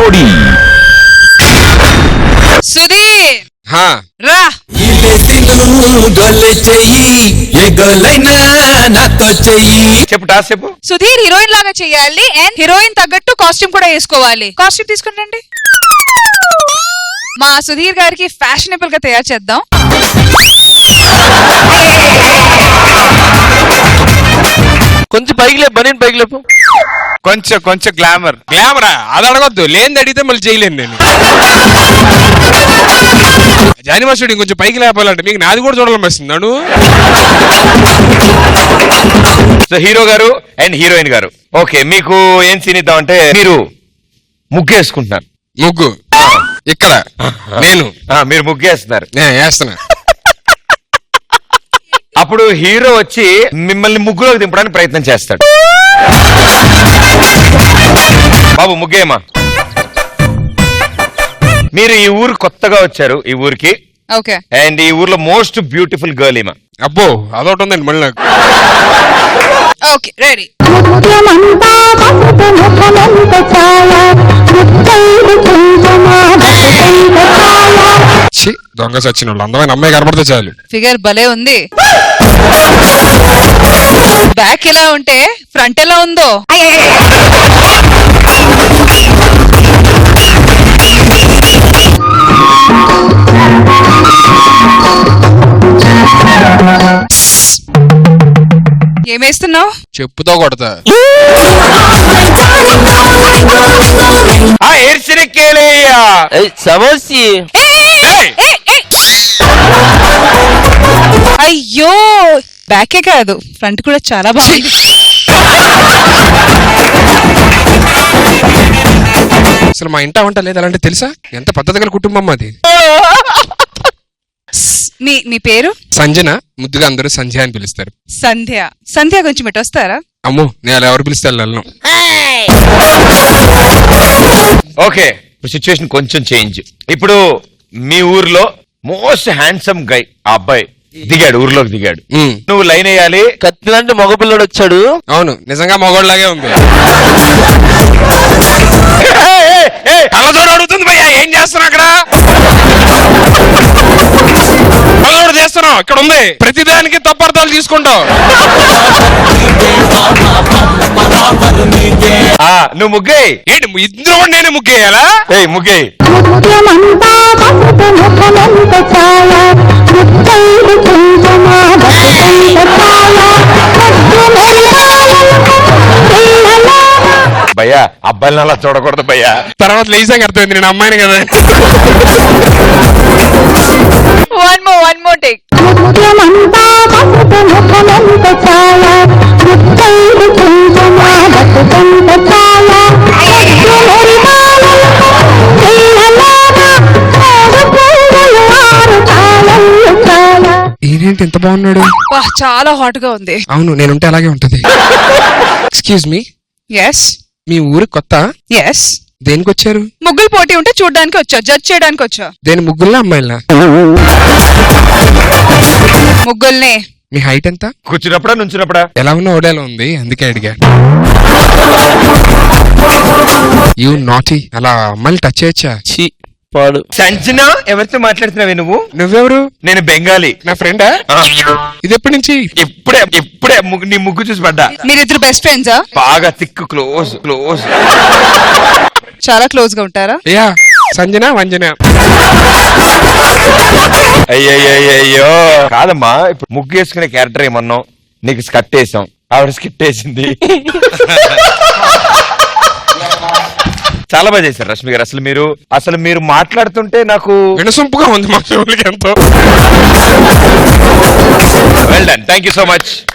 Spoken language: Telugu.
జోడీ. సుధీర్! హా. రా. గొల్లె చెయ్యి ఏ గొల్లైనా నాతో చెయ్యి. చెప్పు టాస్ చెప్పు. సుధీర్ హీరోయిన్ లాగా చేయాలి అండ్ హీరోయిన్ తగ్గట్టు కాస్ట్యూమ్ కూడా వేసుకోవాలి. కాస్ట్యూమ్ తీసుకుని రండి మా సుధీర్ గారికి ఫ్యాషనబుల్గా తయారు చేద్దాం. కొంచెం పైకి లేపు బనీన్ పైకి లేపు. కొంచెం కొంచెం గ్లామర్ గ్లామరా అది అడగొద్దు. లేని అడిగితే మళ్ళీ చేయలేను నేను. జానిమాసుడు ఇంకొంచెం పైకి లేపాలంటే మీకు నాది కూడా చూడాలనిపిస్తుంది నన్ను సో హీరో గారు అండ్ హీరోయిన్ గారు. ఓకే మీకు ఏం సీన్ ఇద్దామంటే మీరు ముగ్గు. వేసుకుంటున్నారు ముగ్గు ఇక్కడ నేను. మీరు ముగ్గు వేస్తున్నారు నేను వేస్తున్నా. అప్పుడు హీరో వచ్చి మిమ్మల్ని ముగ్గులోకి దింపడానికి ప్రయత్నం చేస్తాడు. బాబు ముగ్గేమా మీరు ఈ ఊరు కొత్తగా వచ్చారు ఈ ఊరికి. ఓకే. అండ్ ఈ ఊర్లో మోస్ట్ బ్యూటిఫుల్ గర్ల్ ఈమె. అబ్బో అదొకటి ఉందండి మళ్ళీ నాకు. Okay ready. ఛీ, దొంగ సచ్చిన వాళ్ళు అందమైన అమ్మాయి కనబడితే చాలు. ఫిగర్ భలే ఉంది. బ్యాక్ ఎలా ఉంటే? ఫ్రంట్ ఎలా ఉందో? ఏమేస్తున్నావు చెప్పుతో కొడతా. సమస్య అయ్యో! బ్యాకే కాదు ఫ్రంట్ కూడా చాలా బాగుంది. అసలు మా ఇంట వంట లేదు అలాంటి తెలుసా? ఎంత పద్ధతి గల కుటుంబం అది మీ మీ పేరు? సంజన ముద్దుగా అందరూ సంధ్య అని పిలుస్తారు. సంధ్య. సంధ్య కొంచెం ఇటు వస్తారా? అమ్మో నేను అలా ఎవరు పిలిస్తే వెళ్ళను ఓకే ఇప్పుడు సిచ్యువేషన్ కొంచెం చేంజ్. ఇప్పుడు మీ ఊర్లో మోస్ట్ హ్యాండ్సమ్ గై ఆ అబ్బాయి దిగాడు ఊర్లోకి దిగాడు. ఉమ్, నువ్వు లైన్ వేయాలి. కత్తి లాంటి మగపిల్లడు వచ్చాడు. అవును నిజంగా మగోళ్ళలాగే ఉంది. అడుగుతుంది భయ్యా ఏం చేస్తున్నా అక్కడ? చేస్తున్నావు ఇక్కడ ఉంది ప్రతిదానికి తప్పర్థాలు తీసుకుంటావు. ఆ, నువ్వు ముగ్గేయ్ ఏంటి ఇద్దరు కూడా నేనే ముగ్గేయాలా ఏయ్ ముగ్గేయ్ భయ్యా అబ్బాయిని అలా చూడకూడదు భయ్యా. తర్వాత లేచాక అర్థమైంది నేను అమ్మాయిని కదా. ఈయనేంటి ఎంత బాగున్నాడు? చాలా హాట్గా ఉంది. అవును నేనుంటే అలాగే ఉంటది. ఎక్స్క్యూజ్ మీ ఎస్ మీ ఊరు కొత్త? ఎస్ దేనికి వచ్చారు ముగ్గులు పోటీ ఉంటే చూడడానికి వచ్చా? జడ్జ్ చేయడానికి వచ్చా? దేని ముగ్గుల్లా అమ్మాయిలా ముగ్గుల్ని. మీ హైట్ ఎంత? కూర్చున్నప్పుడా నుంచున్నప్పుడా? ఎలా ఉన్న ఓడేలా ఉంది అందుకే అడిగా. యూ నాటీ అలా అమ్మాయిలు టచ్ చేయొచ్చా? ఛీ. పాడు. సంచన ఎవరితో మాట్లాడుతున్నావే నువ్వు? నువ్వెవరు? నేను బెంగాలీ. నా ఫ్రెండా? ఇది ఎప్పటి నుంచి? ఇప్పుడే ఇప్పుడే ముగ్గు- నీ ముగ్గు చూసి పడ్డా. మీరిద్దరు బెస్ట్ ఫ్రెండ్సా బాగా తిక్కు క్లోజ్ క్లోజ్ చాలా క్లోజ్గా ఉంటారా? యా సంజన వంజన. అయ్యయ్యో కాదమ్మా ఇప్పుడు ముగ్గు వేసుకునే క్యారెక్టర్ ఏమన్నావు? నీకు స్కట్ వేసాం. ఆవిడ స్కిట్ వేసింది. చాలా బాగా చేశారు రష్మి గారు. అసలు మీరు అసలు మీరు మాట్లాడుతుంటే నాకు వినసొంపుగా ఉంది మా చెవులకి ఎంతో. Well done thank you so much